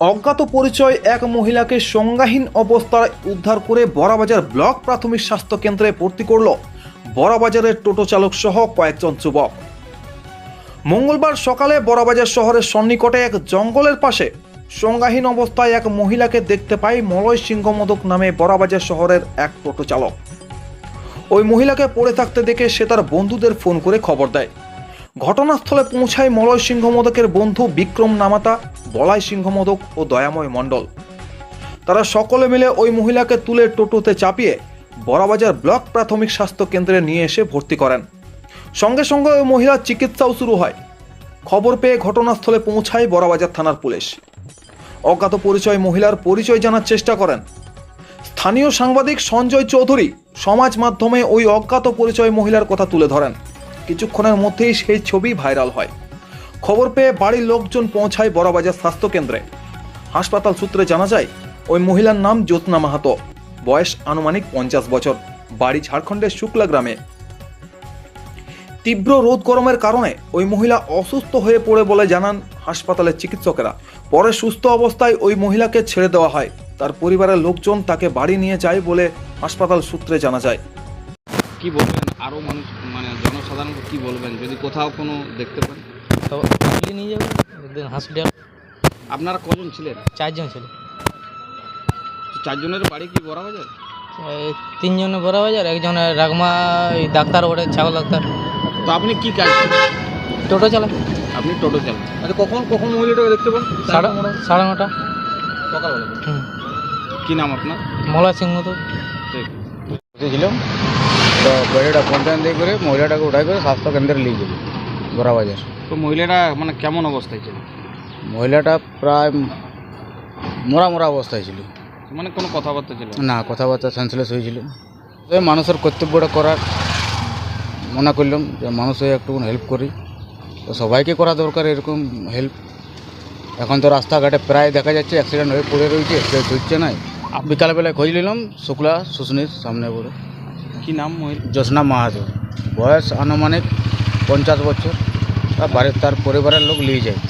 অজ্ঞাত পরিচয় এক মহিলাকে সংজ্ঞাহীন অবস্থায় উদ্ধার করে বড়াবাজার ব্লক প্রাথমিক স্বাস্থ্য কেন্দ্রে ভর্তি করল। বড়াবাজারের টোটো চালক সহ কয়েকজন যুবক। মঙ্গলবার সকালে বড়াবাজার শহরের সন্নিকটে এক জঙ্গলের পাশে সংজ্ঞাহীন অবস্থায় এক মহিলাকে দেখতে পাই মলয় সিংহ মোদক নামে বড়াবাজার শহরের এক টোটো চালক। ওই মহিলাকে পড়ে থাকতে দেখে সে তার বন্ধুদের ফোন করে খবর দেয়। ঘটনাস্থলে পৌঁছায় মলয় সিংহ মোদকের বন্ধু বিক্রম নামাতা, বলাই সিংহ মোদক ও দয়াময় মণ্ডল। তারা সকলে মিলে ওই মহিলাকে তুলে টোটোতে চাপিয়ে বড়াবাজার ব্লক প্রাথমিক স্বাস্থ্য কেন্দ্রে নিয়ে এসে ভর্তি করেন। সঙ্গে সঙ্গে ওই মহিলার চিকিৎসাও শুরু হয়। খবর পেয়ে ঘটনাস্থলে পৌঁছায় বড়াবাজার থানার পুলিশ। অজ্ঞাত পরিচয় মহিলার পরিচয় জানার চেষ্টা করেন। স্থানীয় সাংবাদিক সঞ্জয় চৌধুরী সমাজ মাধ্যমে ওই অজ্ঞাত পরিচয় মহিলার কথা তুলে ধরেন। কিছুক্ষণের মধ্যেই সেই ছবি ভাইরাল হয়। খবর পেয়ে বাড়ির লোকজন পৌঁছায় বড়বাজার স্বাস্থ্য কেন্দ্রে। হাসপাতাল সূত্রে জানা যায়, ওই মহিলার নাম জ্যোৎনা মাহাতো। বয়স আনুমানিক পঞ্চাশ বছর। বাড়ি ঝাড়খণ্ডের শুক্লা গ্রামে। তীব্র রোদ গরমের কারণে ওই মহিলা অসুস্থ হয়ে পড়ে বলে জানান হাসপাতালের চিকিৎসকেরা। পরে সুস্থ অবস্থায় ওই মহিলাকে ছেড়ে দেওয়া হয়। তার পরিবারের লোকজন তাকে বাড়ি নিয়ে যায় বলে হাসপাতাল সূত্রে জানা যায়। কি বলবেন আরও মানুষ মানে জনসাধারণকে কী বলবেন? যদি কোথাও কোনো দেখতে পান। তো নিয়ে যাবেন একদিন হসপিটাল আপনারা কজন ছিলেন? চারজন ছিল চারজনের বাড়ি কি বড় বাজার এই তিনজনে বড় বাজার একজনের রাগমা ডাক্তার ওটা ছাগল ডাক্তার। তো আপনি কি কাজ? টোটো চালায় আপনি টোটো চালান। আচ্ছা কখন কখন মহিলাটাকে দেখতে পান? সাড়ে সাড়ে নটা। সকালবেলা। কি নাম আপনার? মলা সিংহ তো। ঠিক। বসেছিলাম। তো গাড়িটা কমপ্লেন দিয়ে করে মহিলাটাকে উঠাই করে স্বাস্থ্য কেন্দ্রে নিয়ে যাবে গোড়াবাজার তো মহিলাটা মানে কেমন অবস্থায় ছিল? মহিলাটা প্রায় মোরা মোরা অবস্থায় ছিল। মানে কোনো কথাবার্তা ছিল না? না কথাবার্তা সেন্সলেস হয়েছিল। তো মানুষের কর্তব্যটা করার মনে করলাম যে মানুষ হয়ে একটু হেল্প করি। তো সবাইকে করা দরকার এরকম হেল্প এখন তো রাস্তাঘাটে প্রায় দেখা যাচ্ছে অ্যাক্সিডেন্ট হয়ে পড়ে রয়েছে কেউ ধরছে নাই বিকালবেলায় খোঁজ নিলাম শুক্লা শুশনির সামনে পড়ে কি নাম মহিলা জ্যোৎস্না মাহাতো। বয়স আনুমানিক পঞ্চাশ বছর। তার বাড়ির তার পরিবারের লোক নিয়ে যায়।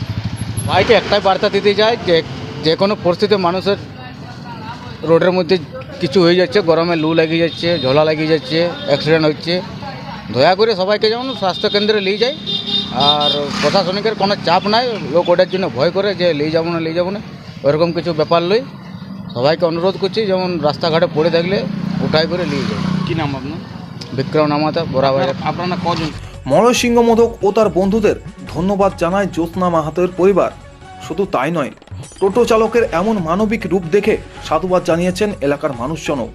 ভাইকে একটাই বার্তা দিতে যায় যে যে কোনো পরিস্থিতি মানুষের রোডের মধ্যে কিছু হয়ে যাচ্ছে গরমে লু লাগিয়ে যাচ্ছে ঝোলা লাগিয়ে যাচ্ছে অ্যাক্সিডেন্ট হচ্ছে। দয়া করে সবাইকে যেমন স্বাস্থ্যকেন্দ্রে নিয়ে যায়। আর প্রশাসনিকের কোনো চাপ নাই। লোক ওটার জন্য ভয় করে যে নিয়ে যাব না নিয়ে যাব না। ওরকম কিছু ব্যাপার লই সবাইকে অনুরোধ করছি যেমন রাস্তাঘাটে পড়ে থাকলে উঠাই করে নিয়ে যাবে কি নাম আপনার? বিক্রম নামাতা বরাবাজার আপনারা কজন? মনসিংহ মধক মোদক ও তার বন্ধুদের ধন্যবাদ জানায় জ্যোৎস্না মাহাতের পরিবার। শুধু তাই নয় টোটো চালকের এমন মানবিক রূপ দেখে সাধুবাদ জানিয়েছেন এলাকার মানুষজনও।